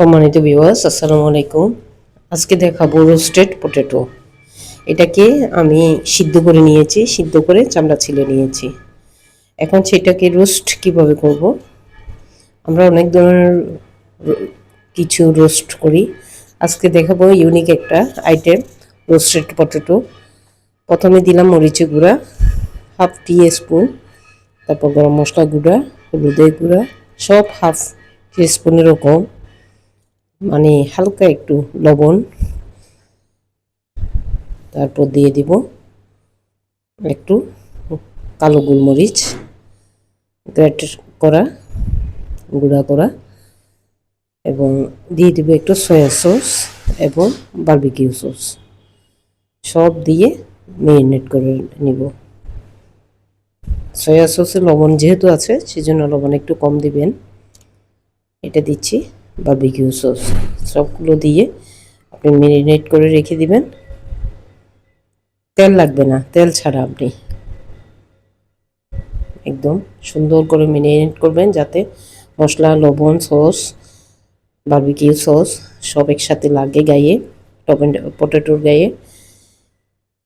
সম্মানিত ভিউয়ার্স আসসালামু আলাইকুম। আজকে দেখাবো রোস্টেড পটেটো এটাকে আমি সিদ্ধ করে নিয়েছি, সিদ্ধ করে চামড়া ছিলে নিয়েছি। এখন সেটাকে রোস্ট কীভাবে করব? আমরা অনেক ধরনের কিছু রোস্ট করি। আজকে দেখাবো ইউনিক একটা আইটেম রোস্টেড পটেটো প্রথমে দিলাম মরিচের গুঁড়া হাফ টি স্পুন তারপর গরম মশলা গুঁড়া, হলুদের গুঁড়া, সব হাফ টি স্পুনেরও কম মানে হালকা একটু লবণ। তারপর দিয়ে দিব একটু কালো গোলমরিচ গ্রেট করা, গুঁড়া করা এবং দিয়ে দিব একটু সয়া সস এবং বারবিকিউ সস। সব দিয়ে মেরিনেট করে নিব। সয়া সসে লবণ যেহেতু আছে, সেজন্য লবণ একটু কম দিবেন। এটা দিচ্ছি। বারবিকিউ সস সবগুলো দিয়ে আপনি মেরিনেট করে রেখে দিবেন। তেল লাগবে না, তেল ছাড়া আপনি। একদম সুন্দর করে মেরিনেট করবেন যাতে মশলা, লবণ, সস বারবিকিউ সস সব একসাথে লাগে গায়ে পটেটোর গায়ে।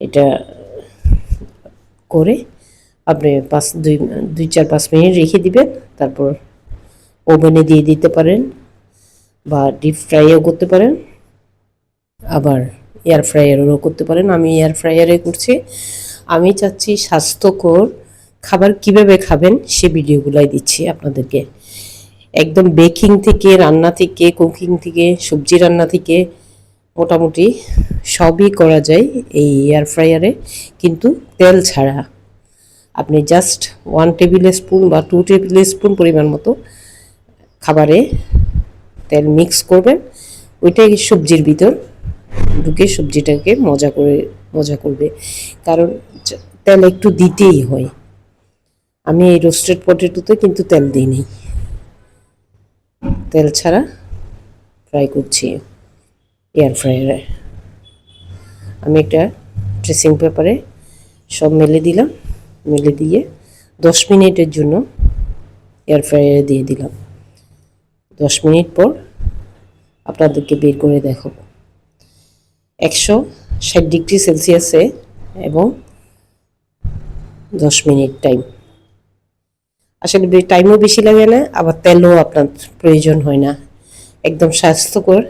এটা করে আপনি পাঁচ, দুই দুই, চার, পাঁচ মিনিট রেখে দিবেন। তারপর ওভেনে দিয়ে দিতে পারেন। বা ডিপ ফ্রাইও করতে পারেন। আবার এয়ার ফ্রায়ারেরও করতে পারেন। আমি এয়ার ফ্রায়ারে করছি। আমি চাচ্ছি স্বাস্থ্যকর খাবার কীভাবে খাবেন সে ভিডিওগুলাই দিচ্ছি আপনাদেরকে। একদম বেকিং থেকে, রান্না থেকে কুকিং থেকে, সবজি রান্না থেকে মোটামুটি সবই করা যায় এই এয়ার ফ্রায়ারে কিন্তু তেল ছাড়া। আপনি জাস্ট ওয়ান টেবিল স্পুন বা টু টেবিল স্পুন পরিমাণ মতো খাবারে তেল মিক্স করবেন। ওইটাই সবজির ভিতর ঢুকে সবজিটাকে মজা করে, মজা করবে। কারণ তেল একটু দিতেই হয়। আমি এই রোস্টেড পটেটোতে কিন্তু তেল দিইনি তেল ছাড়া ফ্রাই করছি এয়ার ফ্রায়ারে আমি একটা ড্রেসিং পেপারে সব মেলে দিলাম। মেলে দিয়ে দশ মিনিটের জন্য এয়ার ফ্রায়ারে দিয়ে দিলাম। দশ মিনিট পর আপনাদেরকে বের করে দেখাবো। একশো ষাট ডিগ্রি সেলসিয়াসে এবং দশ মিনিট টাইম। আসলে টাইমও বেশি লাগে না, আবার তেলও আপনার প্রয়োজন হয় না। একদম স্বাস্থ্যকর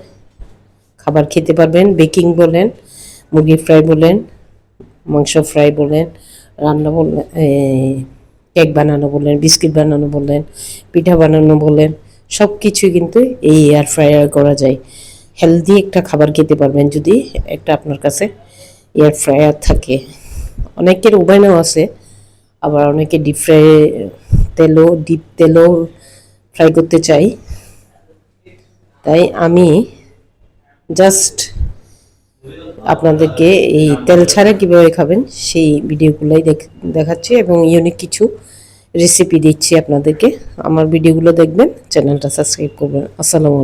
খাবার খেতে পারবেন। বেকিং বলেন, মুরগি ফ্রাই বলেন, মাংস ফ্রাই বলেন, রান্না বললেন কেক বানানো বললেন বিস্কিট বানানো বললেন পিঠা বানানো বললেন সব কিছুই কিন্তু এই এয়ার ফ্রায়ার করা যায়। হেলদি একটা খাবার খেতে পারবেন যদি একটা আপনার কাছে এয়ার ফ্রায়ার থাকে। অনেকের ওভেনও আছে, আবার অনেকে ডিপ ফ্রাই তেলও ডিপ তেলও ফ্রাই করতে চাই তাই আমি জাস্ট আপনাদেরকে এই তেল ছাড়া কীভাবে খাবেন সেই ভিডিওগুলোই দেখ- দেখাচ্ছি এবং ইউনিক কিছু রেসিপি দিচ্ছি আপনাদেরকে। আমার ভিডিওগুলো দেখবেন চ্যানেলটা সাবস্ক্রাইব করবেন। আসসালামু